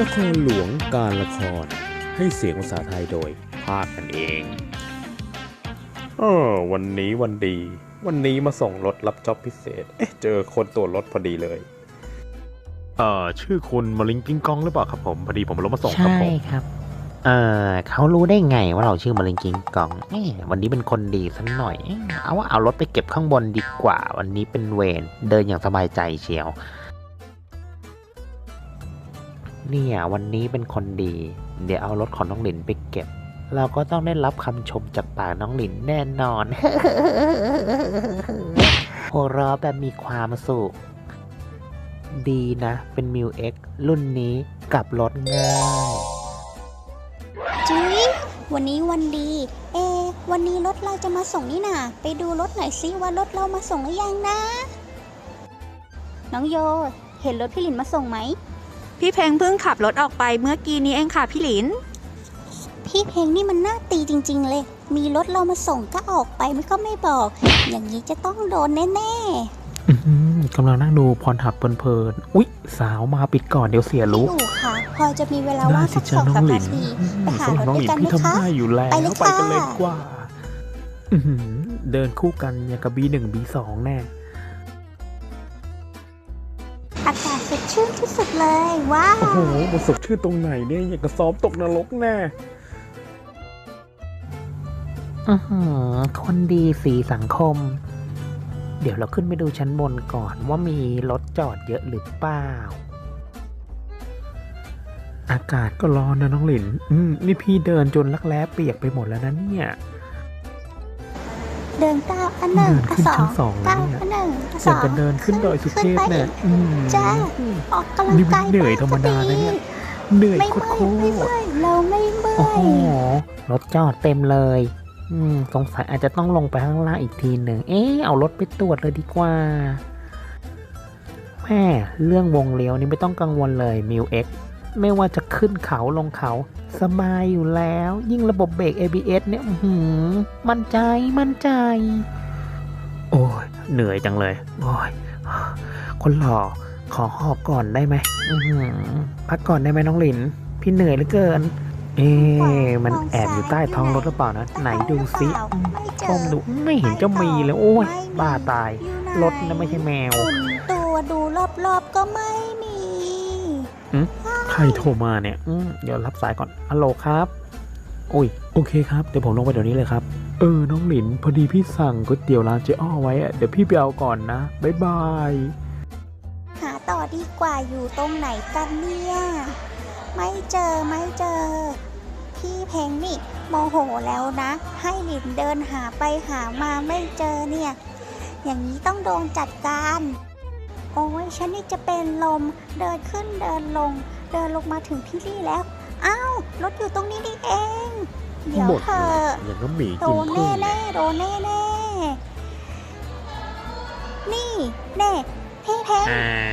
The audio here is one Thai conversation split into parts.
นครหลวงการละคร ให้เสียงภาษาไทยโดย ภาคกันเองเออวันนี้วันดี วันนี้มาส่งรถรับจ็อบพิเศษ เอ๊ะ เจอคนตรวจรถพอดีเลยเอ่อชื่อคุณมาลิงกิงกองหรือเปล่าครับผมพอดีผมเอารถมาส่งครับใช่ผมครับเออเขารู้ได้ไงว่าเราชื่อมาริงกิงกองเอ๊ะวันนี้เป็นคนดีสักหน่อยเอ๊ะเอาว่าเอารถไปเก็บข้างบนดีกว่า วันนี้เป็นเวรเดินอย่างสบายใจเชียว เนี่ยวันนี้เป็นคนดี เดี๋ยวเอารถของน้องหลินไปเก็บ เราก็ต้องได้รับคำชมจากปากน้องหลินแน่นอนหัวเราะแบบมีความสุข ดีนะ เป็นมิวเอ็กรุ่นนี้กลับรถง่ายจุ๊ยวันนี้วันดี เอ วันนี้รถเราจะมาส่งนี่นาไปดูรถหน่อยสิว่ารถเรามาส่งหรือยังนะ น้องโย เห็นรถพี่หลินมาส่งไหม พี่เพลงเพิ่งขับรถออกไปเมื่อกี้นี้เองค่ะพี่หลิน พี่เพลงนี่มันน่าตีจริง ๆ เลย มีรถเรามาส่งก็ออกไปไม่ก็ไม่บอก อย่างนี้จะต้องโดนแน่อื้อหือกำลังนั่งดูพรทับเพลินๆอุ๊ย สาวมาปิดก่อนเดี๋ยวเสียๆรู้พี่ดูค่ะพอจะมีเวลาว่างสักสองสามนาที ไปหารถด้วยกันไหมพี่ทำคะ ได้อยู่แล้ว ไปเลยไปกันเลยค่ะดีกว่า อื้อหือเดินคู่กันอย่างกับบีหนึ่งบีสองแน่ สุดเลยว้าโอ้โหวมันสดชื่นตรงไหนเนี่ยอยากกระซอมตกนรกแน่อือหือคนดีสีสังคม เดี๋ยวเราขึ้นไปดูชั้นบนก่อนว่ามีรถจอดเยอะหรือเปล่า อากาศก็ร้อนนะน้องหลิน อืม นี่พี่เดินจนลักแร้เปียกไปหมดแล้วนะเนี่ย เดินก้าวอันหนึ่งขึ้อันสอชั้งนสองก้าวอันหนึ่งอันสองจะเดินขึ้นดอยสุเทพเนี่ยอืมจ้าออกกำลังกายเหนื่อยธรรมดานะเนี่ยเหนื่อยไม่โคเมื่อยตรไม่เมื่อยเราไม่เมื่โอ้โหรถจอดเต็มเลยอืมสงสัยอาจจะต้องลงไปข้างล่างอีกทีหนึ่งเอ๊ะเอารถไปตรวจเลยดีกว่าแม่เรื่องวงเลี้ยวนี่ไม่ต้องกังวลเลยมิวเอ็กไม่ว่าจะขึ้นเขาลงเขา สบายอยู่แล้ว ยิ่งระบบเบรก ABS เนี่ยอื้อหือมั่นใจมั่นใจ โอ้ยเหนื่อยจังเลย โอ้ยคนหล่อขอหอบก่อนได้ไหมอื้อหือพักก่อนได้ไหมน้องหลิน พี่เหนื่อยเหลือเกิน เอ๊ะมันแอบอยู่ใต้ท้องรถหรือเปล่านะไหนดูซิอืมไม่เจก้อมดูไม่เห็นจะมีเลยโอ้ยไม่มีบ้าตายอยู่ไหรถนะไม่ใช่แมวหมุนตัวดูรอบๆก็ไม่มี ใครโทรมาเนี่ยเดี๋ยวรับสายก่อนฮัลโหลครับอุ้ยโอเคครับเดี๋ยวผมลงไปเดี๋ยวนี้เลยครับ เออน้องหลินพอดีพี่สั่งก๋วยเตี๋ยวร้านเจ๊อ้อไว้อะเดี๋ยวพี่ไปเอาก่อนนะบ๊ายบายหาต่อดีกว่าอยู่ตรงไหนกันเนี่ยไม่เจอไม่เจอ พี่เพลงนี่โมโหแล้วนะ ให้หลินเดินหาไปหามาไม่เจอเนี่ย อย่างนี้ต้องโดนจัดการ โอ้ยฉันนี่จะเป็นลม เดินขึ้นเดินลง เดินลงมาถึงพี่ลี่แล้วอ้าวรถอยู่ตรงนี้นี่เอง เดี๋ยวหมดเธเลอะยอย่างก็หมีโดกินนพึ่แน่งแน่ๆโดนแน่แน่ๆนี่แน่พี่เพง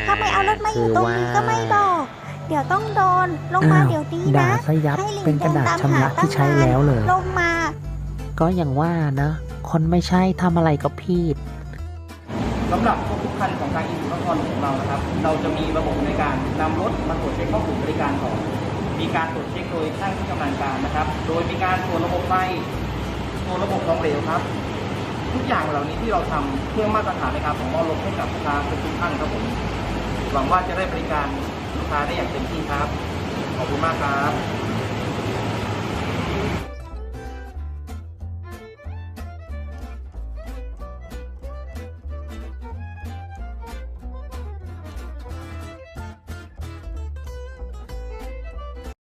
ถ้าไม่เอารถมาอยู่ตรงนี้ก็ไม่บอก เดี๋ยวต้องโดนลงมาอ้าวเดี๋ยวนี้ด่านะซะยับให้ลิงเป็นกระดาษเดินตามชำระหาที่ใช้ตั้งนานแล้วเลยลงมา ก็อย่างว่านะ คนไม่ใช่ทำอะไรก็ผิด สำหรับทุกคันของการอีสุนครของเรานะครับ เราจะมีระบบในการนำรถมาตรวจเช็คข้าสู่บริการก่อนมีการตรวจเช็คโดยช่างที่ชำนาญการนะครับ โดยมีการตรวจระบบไฟตรวจระบบของเหลวครับ ทุกอย่างเหล่านี้ที่เราทำเพื่อมาตรฐานในการของมอบรถให้กับลูกค้าทุกท่านครับผมหวังว่าจะได้บริการลูกค้าได้อย่างเต็มที่ครับ ขอบคุณมากครับ